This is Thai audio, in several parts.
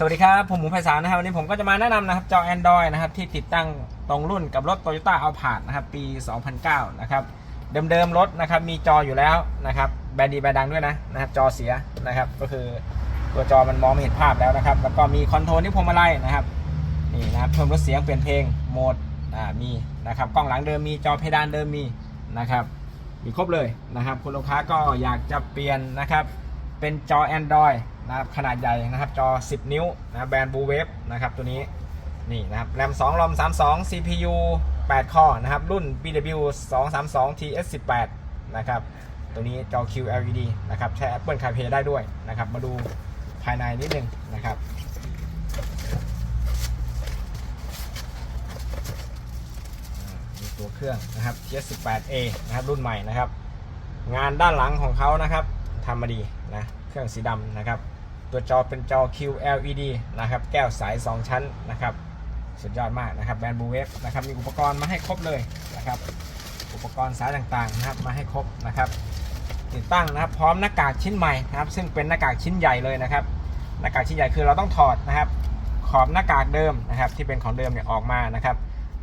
สวัสดีครับ ผมหมูไพศาลนะครับ วันนี้ผมก็จะมาแนะนำนะครับจอ Android นะครับ ที่ติดตั้งตรงรุ่นกับรถ Toyota a l p a r d นะครับ ปี 2009 นะครับ เดิมๆ รถนะครับ มีจออยู่แล้วนะครับ แบรนด์ดีแบรนด์ดังด้วยนะนะครับ จอเสียนะครับ ก็คือตัวจอมันมองไม่เห็นภาพแล้วนะครับ แล้วก็มีคอนโทรลที่พวงมาลัยนะครับ นี่นะครับ เพิ่มลดเสียงเปลี่ยนเพลงโหมดอ่ามีนะครับ กล้องหลังเดิมมีจอเพดานเดิมมีนะครับ มีครบเลยนะครับ คุณลูกค้าก็อยากจะเปลี่ยนนะครับ เป็นจอ Android นะครับขนาดใหญ่นะครับจอ 10 นิ้วนะแบรนด์บูเวฟนะครับตัวนี้นี่นะครับแรม2รอม32 CPU 8ข้อนะครับรุ่น BW 232 TS18 นะครับตัวนี้จอ QLED นะครับใช้ Apple CarPlay ได้ด้วยนะครับมาดูภายในนิดนึงนะครับมีตัวเครื่องนะครับ TS18A นะครับรุ่นใหม่นะครับ งานด้านหลังของเขานะครับทำมาดีนะเครื่องสีดำนะครับ ตัวจอเป็นจอ QLED นะครับ แก้วใส2ชั้นนะครับ สุดยอดมากนะครับแบรนด์บูเวฟนะครับ มีอุปกรณ์มาให้ครบเลยนะครับ อุปกรณ์สายต่างๆนะครับ มาให้ครบนะครับ ติดตั้งนะครับ พร้อมหน้ากากชิ้นใหม่นะครับ ซึ่งเป็นหน้ากากชิ้นใหญ่เลยนะครับ หน้ากากชิ้นใหญ่คือเราต้องถอดนะครับ ขอบหน้ากากเดิมนะครับ ที่เป็นของเดิมเนี่ยออกมานะครับ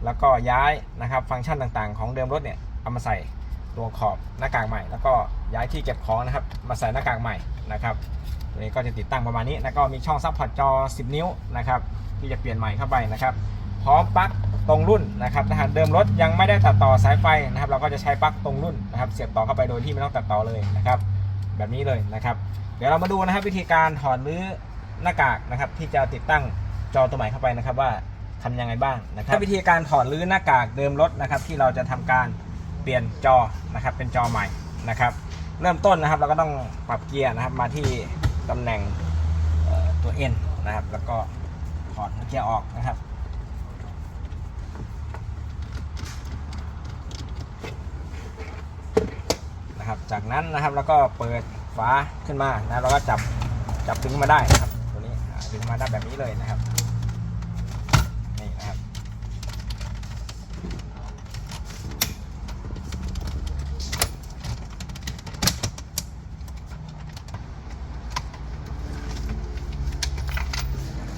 แล้วก็ย้ายนะครับ ฟังก์ชันต่างๆ ของเดิมรถเนี่ย เอามาใส่ ตัวขอบหน้ากากใหม่ แล้วก็ย้ายที่เก็บของนะครับ มาใส่หน้ากากใหม่นะครับตัวนี้ก็จะติดตั้งประมาณนี้แล้วก็มีช่องซับพอร์ตจอ 10 นิ้วนะครับที่จะเปลี่ยนใหม่เข้าไปนะครับ พร้อมปลั๊กตรงรุ่นนะครับถ้าหากเดิมรถยังไม่ได้ตัดต่อสายไฟนะครับ เราก็จะใช้ปลั๊กตรงรุ่นนะครับ เสียบต่อเข้าไปโดยที่ไม่ต้องตัดต่อเลยนะครับ แบบนี้เลยนะครับ เดี๋ยวเรามาดูนะครับ วิธีการถอดรื้อหน้ากากนะครับ ที่จะติดตั้งจอตัวใหม่เข้าไปนะครับว่าทำยังไงบ้างนะครับวิธีการถอดรื้อหน้ากากเดิมรถนะครับ ที่เราจะทำการ เปลี่ยนจอนะครับเป็นจอใหม่นะครับ เริ่มต้นนะครับเราก็ต้องปรับเกียร์นะครับมาที่ตำแหน่งตัว N นะครับ แล้วก็ถอดเกียร์ออกนะครับนะครับ จากนั้นนะครับเราก็เปิดฝาขึ้นมานะเราก็จับจับดึงมาได้นะครับ ตัวนี้ดึงมาได้แบบนี้เลยนะครับนี่นะครับ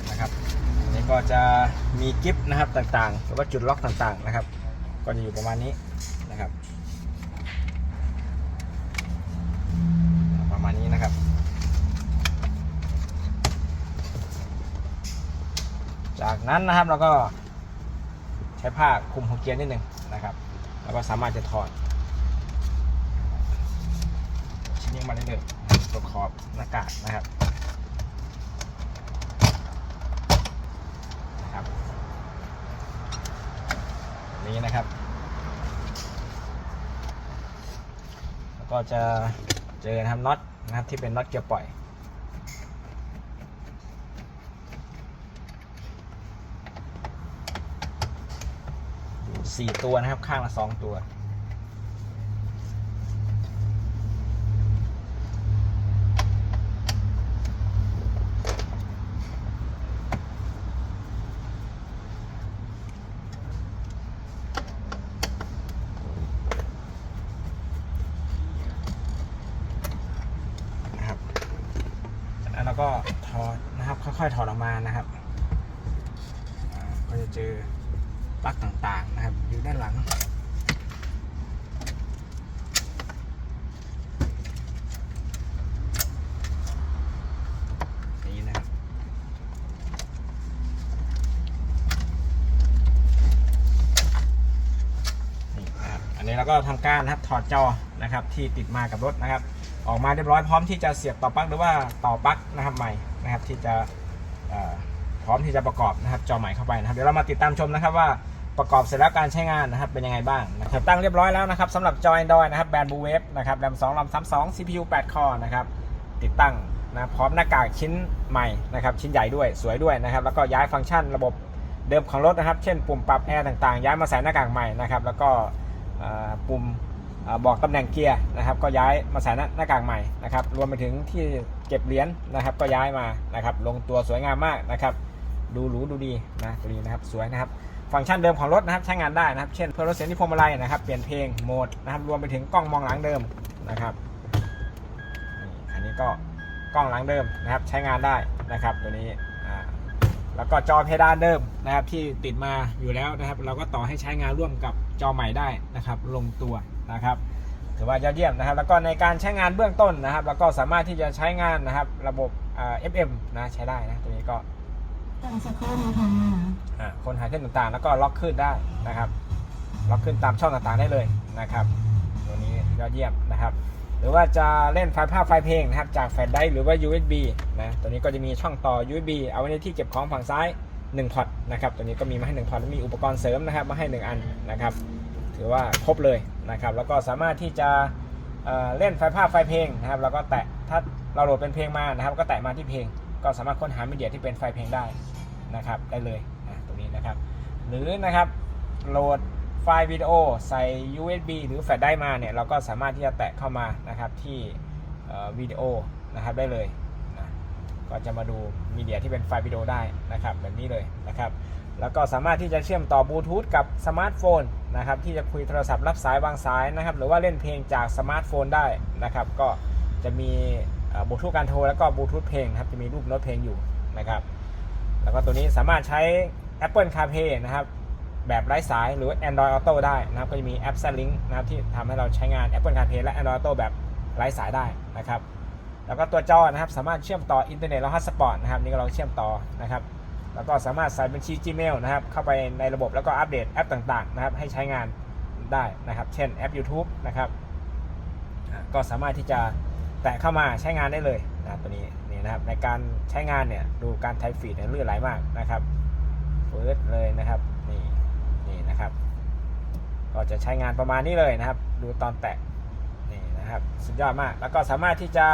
นะครับอันนี้ก็ จะมีกิฟต์นะครับต่างๆหรือว่าจุดล็อกต่างๆนะครับ ก็จะอยู่ประมาณนี้นะครับ ประมาณนี้นะครับจากนั้นนะครับเราก็ใช้ผ้าคลุมหัวเกียร์นิดหนึ่งนะครับ แล้วก็สามารถจะถอด ชิ้นนี้มาเรื่อยๆตัวขอบหน้ากากนะครับแบบ นี้นะครับ แล้วก็จะเจอนะครับน็อตนะครับที่เป็นน็อตเกียร์ปล่อยสี่ตัวนะครับข้างละสองตัว นะครับจากนั้นเราก็ถอดนะ ค่อยถอดออกมานะครับก็จะเจอปลั๊กต่างๆนะครับ อยู่ด้านหลังแบบนี้นะอันนี้เราก็ทำการนะครับถอดจอนะครับที่ติดมากับรถนะครับ ออกมาเรียบร้อยพร้อมที่จะเสียบต่อปลั๊กหรือว่าต่อปลั๊กนะครับใหม่นะครับที่จะ พร้อมที่จะประกอบนะครับจอใหม่เข้าไปนะครับเดี๋ยวเรามาติดตามชมนะครับว่าประกอบเสร็จแล้วการใช้งานนะครับเป็นยังไงบ้างนะครับตั้งเรียบร้อยแล้วนะครับสำหรับจอ Android นะครับแบรนด์บูเวฟนะครับแรม2รอม32 CPU 8 คอนะครับติดตั้งนะพร้อมหน้ากากชิ้นใหม่นะครับชิ้นใหญ่ด้วยสวยด้วยนะครับแล้วก็ย้ายฟังก์ชันระบบเดิมของรถนะครับ เช่นปุ่มปรับแอร์ต่างๆ ย้ายมาใส่หน้ากากใหม่นะครับแล้วก็ปุ่ม บอกตำแหน่งเกียร์นะครับ ก็ย้ายมาใส่หน้าหน้ากากใหม่นะครับ รวมไปถึงที่เก็บเหรียญนะครับ ก็ย้ายมานะครับ ลงตัวสวยงามมากนะครับ ดูหรูดูดีนะตัวนี้นะครับสวยนะครับ ฟังก์ชันเดิมของรถนะครับใช้งานได้นะครับ เช่นเพิ่มลดเสียงที่พวงมาลัยนะครับ เปลี่ยนเพลงโหมดนะครับ รวมไปถึงกล้องมองหลังเดิมนะครับอันนี้ก็กล้องหลังเดิมนะครับ ใช้งานได้นะครับ ตัวนี้แล้วก็จอเพดานเดิมนะครับที่ติดมาอยู่แล้วนะครับ เราก็ต่อให้ใช้งานร่วมกับจอใหม่ได้นะครับ ลงตัว นะครับถือว่ายอดเยี่ยมนะครับ แล้วก็ในการใช้งานเบื้องต้นนะครับ แล้วก็สามารถที่จะใช้งานนะครับระบบอ่า FM นะใช้ได้นะตัวนี้ก็ตั้งสักครู่นะคะอ่าคนหาขึ้นต่างๆ แล้วก็ล็อกขึ้นได้นะครับล็อกขึ้นตามช่องต่างๆได้เลยนะครับ ตัวนี้ยอดเยี่ยมนะครับ หรือว่าจะเล่นไฟล์ภาพไฟล์เพลงนะครับจากแฟลชไดรฟ์หรือว่า USB นะตัวนี้ก็จะมีช่องต่อ USB เอาไว้ในที่เก็บของฝั่งซ้าย1พอร์ตนะครับตัวนี้ก็มีมาให้1พอร์ตและมีอุปกรณ์เสริมนะครับมาให้ 1 อันนะครับ ถือว่าครบเลยนะครับ แล้วก็สามารถที่จะเเล่นไฟล์ภาพไฟล์เพลงนะครับ แล้วก็แตะถ้าเราโหลดเป็นเพลงมานะครับ ก็แตะมาที่เพลง ก็สามารถค้นหามีเดียที่เป็นไฟล์เพลงได้นะครับได้เลยนะตรงนี้นะครับ หรือนะครับโหลดไฟล์วิดีโอใส่ USB หรือแฟลชได้มาเนี่ยเราก็สามารถที่จะแตะเข้ามานะครับที่วิดีโอนะครับได้เลยนะก็จะมาดูมีเดียที่เป็นไฟล์วิดีโอได้นะครับแบบนี้เลยนะครับ แล้วก็สามารถที่จะเชื่อมต่อบลูทูธกับสมาร์ทโฟนนะครับที่จะคุยโทรศัพท์รับสายวางสายนะครับ หรือว่าเล่นเพลงจากสมาร์ทโฟนได้นะครับ ก็จะมีบลูทูธการโทรแล้วก็บลูทูธเพลงครับจะมีรูปโน้ตเพลงอยู่นะครับ แล้วก็ตัวนี้สามารถใช้ Apple CarPlay นะครับ แบบไร้สายหรือ Android Auto ได้นะครับ ก็จะมีแอป Link นะครับที่ทำให้เราใช้งาน Apple CarPlay และ Android Auto แบบไร้สายได้นะครับ แล้วก็ตัวจอนะครับสามารถเชื่อมต่ออินเทอร์เน็ตแล้วฮอตสปอตนะครับนี่ก็เราเชื่อมต่อนะครับ แล้วก็สามารถใส่บัญชี Gmail นะครับ เข้าไปในระบบแล้วก็อัปเดตแอปต่างๆนะครับ ให้ใช้งานได้นะครับ เช่นแอป YouTube นะครับก็สามารถที่จะแตะเข้ามาใช้งานได้เลยนะครับตัวนี้นี่นะครับในการใช้งานเนี่ยดูการไทป์ฟีดเนี่ยลื่นไหลมากนะครับเฟิร์สเลยนะครับนี่นี่นะครับ ก็จะใช้งานประมาณนี้เลยนะครับ ดูตอนแตะนี่นะครับสุดยอดมาก แล้วก็สามารถที่จะ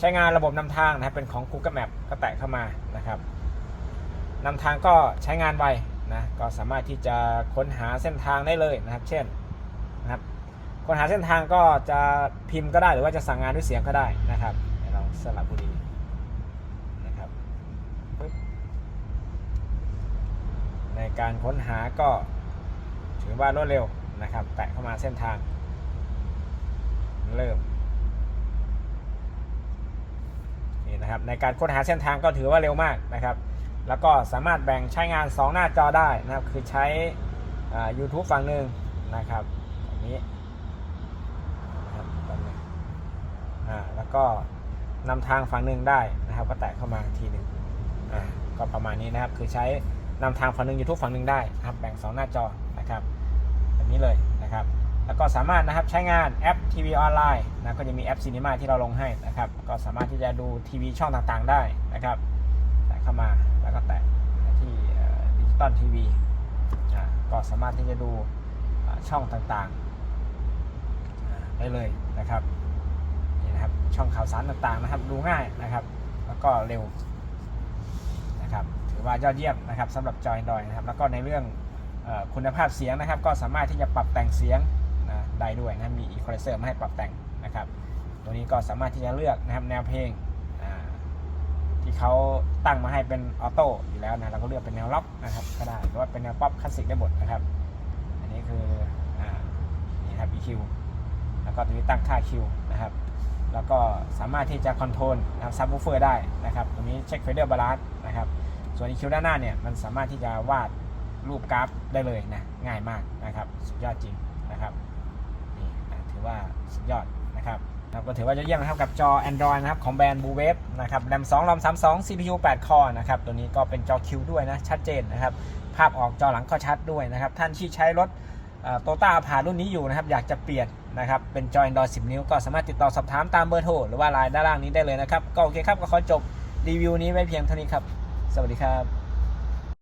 ใช้งานระบบนำทางนะครับเป็นของ Google Map ก็แตะเข้ามานะครับ นำทางก็ใช้งานไวนะก็สามารถที่จะค้นหาเส้นทางได้เลยนะครับ เช่นนะครับค้นหาเส้นทางก็จะพิมพ์ก็ได้หรือว่าจะสั่งงานด้วยเสียงก็ได้นะครับเราสลับบุรีนะครับในการค้นหาก็ถือว่ารวดเร็วนะครับ แตะเข้ามาเส้นทาง เริ่มนี่นะครับในการค้นหาเส้นทางก็ถือว่าเร็วมากนะครับ แล้วก็สามารถแบ่งใช้งาน 2 หน้าจอได้นะครับ คือใช้อ่า YouTube ฝั่งหนึ่งนะครับแบบนี้นะครับแบบนี้อ่าแล้วก็นำทางฝั่งหนึ่งได้นะครับ ก็แตะเข้ามาทีหนึ่งอ่าก็ประมาณนี้นะครับ คือใช้นำทางฝั่งหนึ่ง YouTube ฝั่งหนึ่งได้นะครับ แบ่ง 2 หน้าจอนะครับแบบนี้เลยนะครับ แล้วก็สามารถนะครับใช้งานแอปทีวีออนไลน์นะก็จะมีแอปซีนีมาที่เราลงให้นะครับ ก็สามารถที่จะดูทีวีช่องต่างๆได้นะครับแตะเข้ามา แล้วก็แตะที่ดิจิตอลทีวีก็สามารถที่จะดูช่องต่างๆได้เลยนะครับนี่นะครับช่องข่าวสารต่างๆนะครับดูง่ายนะครับ แล้วก็เร็วนะครับถือว่ายอดเยี่ยมนะครับสำหรับจอยดอยนะครับ แล้วก็ในเรื่องอคุณภาพเสียงนะครับ ก็สามารถที่จะปรับแต่งเสียงนะได้ด้วยนะมีอีควอไลเซอร์มาให้ปรับแต่งนะครับ ตัวนี้ก็สามารถที่จะเลือกนะครับแนวเพลง เขาตั้งมาให้เป็นออโต้อยู่แล้วนะเราก็เลือกเป็นแนวล็อกนะครับก็ได้หรือว่าเป็นแนวป๊อปคลาสสิกได้หมดนะครับ อันนี้คืออ่านี่ครับ EQ แล้วก็ตัวนี้ตั้งค่า Q นะครับ แล้วก็สามารถที่จะคอนโทรลนะครับซับวูเฟอร์ได้นะครับตรงนี้เช็คเฟเดอร์บาลานซ์นะครับ ส่วน EQ ด้านหน้าเนี่ยมันสามารถที่จะวาดรูปกราฟได้เลยนะง่ายมากนะครับ สุดยอดจริงนะครับนี่ถือว่าสุดยอดนะครับ ครับก็ถือว่าจะเยี่ยมนะครับกับจอ Android นะครับของแบรนด์ Blue Wave นะครับ RAM 2 RAM 32 CPU 8 คอนะครับตัวนี้ก็เป็นจอ Q ด้วยนะ ชัดเจนนะครับ ภาพออกจอหลังก็ชัดด้วยนะครับ ท่านที่ใช้รถโตต้าผ่ารุ่นนี้อยู่นะครับ อยากจะเปลี่ยนนะครับ เป็นจอ Android 10 นิ้ว ก็สามารถติดต่อสอบถามตามเบอร์โทรหรือว่าไลน์ด้านล่างนี้ได้เลยนะครับ ก็โอเคครับ ก็ขอจบรีวิวนี้ไว้เพียงเท่านี้ครับ สวัสดีครับ